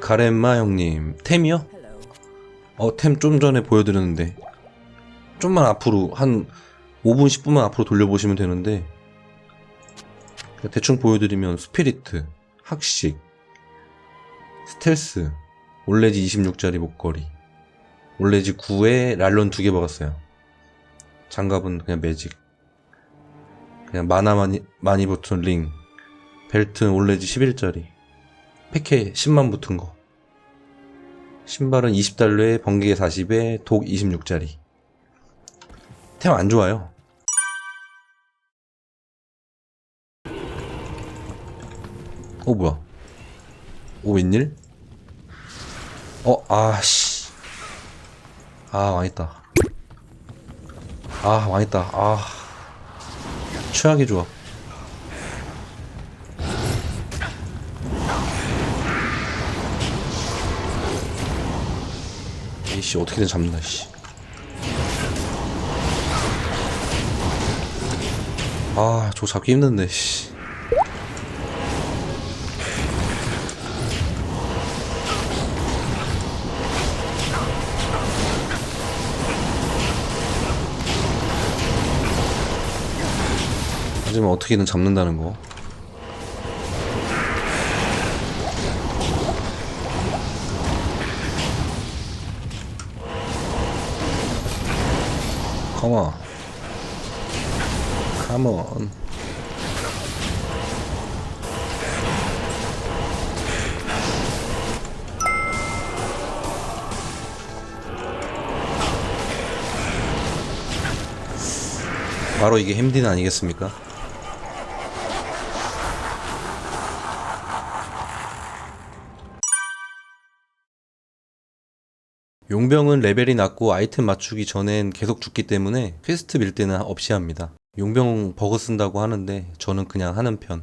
가렌마 형님 템이요? 어 템 좀 전에 보여드렸는데. 좀만 앞으로 한 5분 10분만 앞으로 돌려보시면 되는데. 대충 보여드리면 스피리트, 학식, 스텔스, 올레지 26짜리 목걸이 올레지 9에 랄론 2개 박았어요. 장갑은 그냥 매직. 그냥 만화 많이, 많이 붙은 링 벨트는 올레지 11짜리 패케 10만 붙은 거. 신발은 20달러에 번개 40에 독 26짜리. 템 안 좋아요. 어 뭐야? 오 웬일? 어 아씨. 아 망했다. 아 망했다. 아. 최악의 조합 이씨 어떻게든 잡는다 씨. 아, 저 잡기 힘든데 씨. 하지만 어떻게든 잡는다는 거. Come on. Come on. 바로 이게 햄딘 아니겠습니까? 용병은 레벨이 낮고 아이템 맞추기 전엔 계속 죽기 때문에 퀘스트 밀 때는 없이 합니다. 용병 버그 쓴다고 하는데 저는 그냥 하는 편.